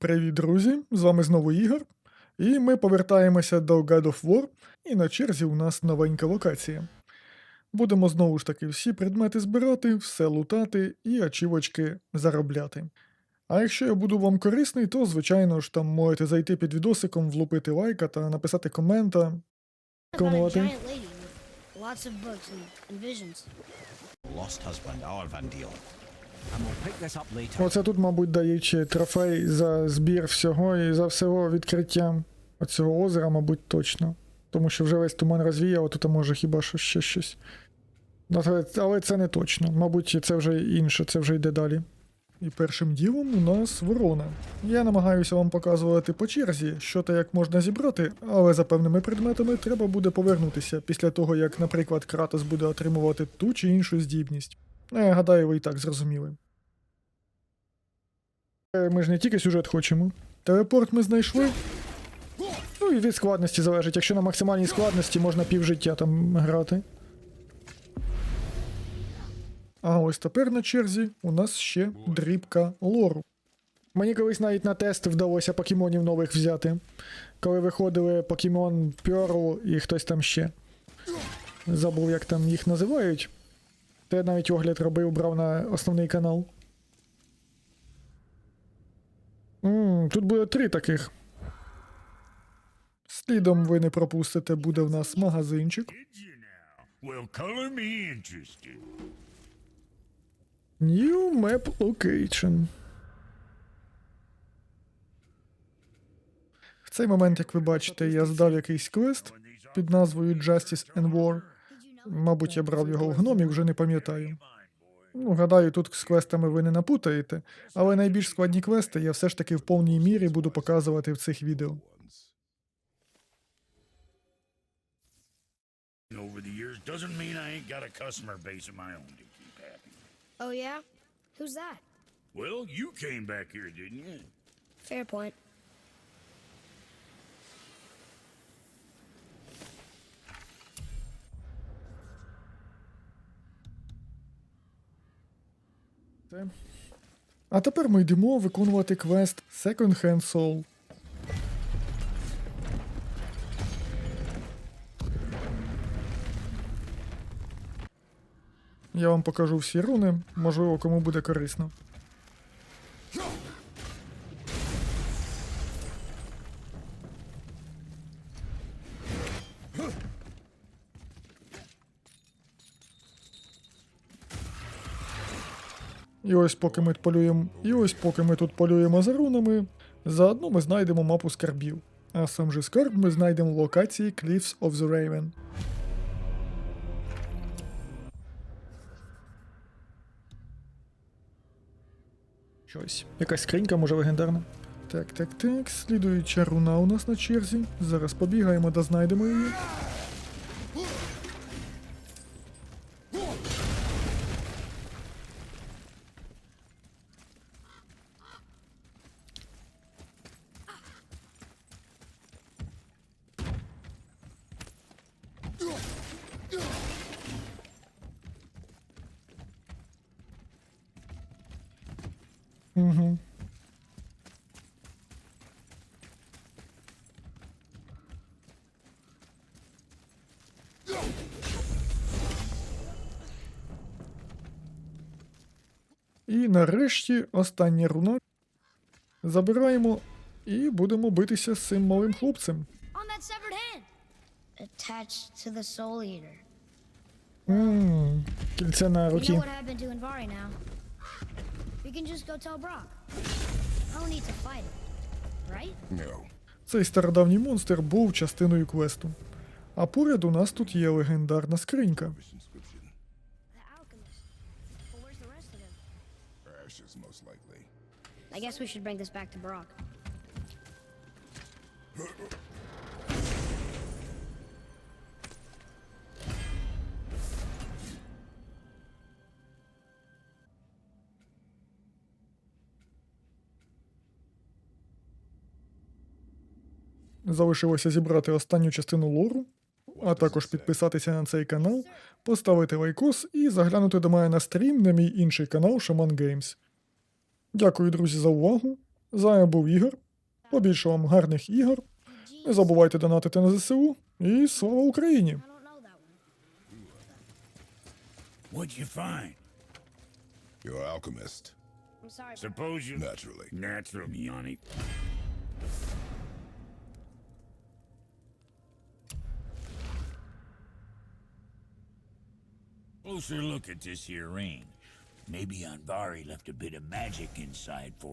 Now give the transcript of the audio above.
Привіт, друзі! З вами знову Ігор. І ми повертаємося до God of War, і на черзі у нас новенька локація. Будемо знову ж таки всі предмети збирати, все лутати і ачівочки заробляти. А якщо я буду вам корисний, то звичайно ж там можете зайти під відосиком, влупити лайка та написати комента. lost husband. And we'll Оце тут, мабуть, дають трофей за збір всього і за всього відкриття оцього озера, мабуть, точно. Тому що вже весь туман розвіяв, тут може хіба що ще щось. Ну, але це не точно. Мабуть, це вже інше, це вже йде далі. І першим ділом у нас ворона. Я намагаюся вам показувати по черзі, що та як можна зібрати, але за певними предметами треба буде повернутися після того, як, наприклад, Кратос буде отримувати ту чи іншу здібність. Ну, я гадаю, ви і так зрозуміли. Е, Ми ж не тільки сюжет хочемо. Телепорт ми знайшли. Ну і від складності залежить. Якщо на максимальній складності можна півжиття там грати. А ось тепер на черзі у нас ще дрібка лору. Мені колись навіть на тест вдалося покемонів нових взяти. Коли виходили покемон Pearl і хтось там ще. Забув, як там їх називають. То я навіть огляд робив, брав на основний канал. М, тут буде три таких. Слідом ви не пропустите, буде в нас магазинчик. New Map Location. В цей момент, як ви бачите, я здав якийсь квест під назвою Justice and War. Мабуть, я брав його в гномі, вже не пам'ятаю. Ну, гадаю, тут з квестами ви не напутаєте, але найбільш складні квести я все ж таки в повній мірі буду показувати в цих відео. Over the years doesn't mean I ain't got a customer base of my own to keep happy. Oh, yeah? Who's that? Well, you came back here, didn't you? Fair point. А тепер ми йдемо виконувати квест Second Hand Soul. Я вам покажу всі руни, можливо, кому буде корисно. І ось поки ми полюємо, і ось поки ми тут полюємо за рунами, заодно ми знайдемо мапу скарбів. А сам же скарб ми знайдемо в локації Cliffs of the Raven. Щось. Якась скринька, може легендарна. Так, так, так. Слідуюча руна у нас на черзі. Зараз побігаємо та знайдемо її. І нарешті остання руна. Забираємо і будемо битися з цим малим хлопцем. On that! Attached to the Soul Eater. Ммм, кільце на руки. You know what happened to Invari now? We can just go tell Brock. No need to fight it, right? No. Цей стародавній монстр був частиною квесту. А поряд у нас тут є легендарна скринька. I guess we should bring this back to Brock. Залишилося зібрати останню частину лору, а також підписатися на цей канал, поставити лайкос і заглянути до мене на стрім на мій інший канал Shaman Games. Дякую, друзі, за увагу. З вами був Ігор. Побільше вам гарних ігор. Не забувайте донатити на ЗСУ. І слава Україні! What'd you find? You're an alchemist, I'm sorry. Suppose you. naturally. Natural, Yanni. Closer look at this here ring. Maybe Anvari left a bit of magic inside for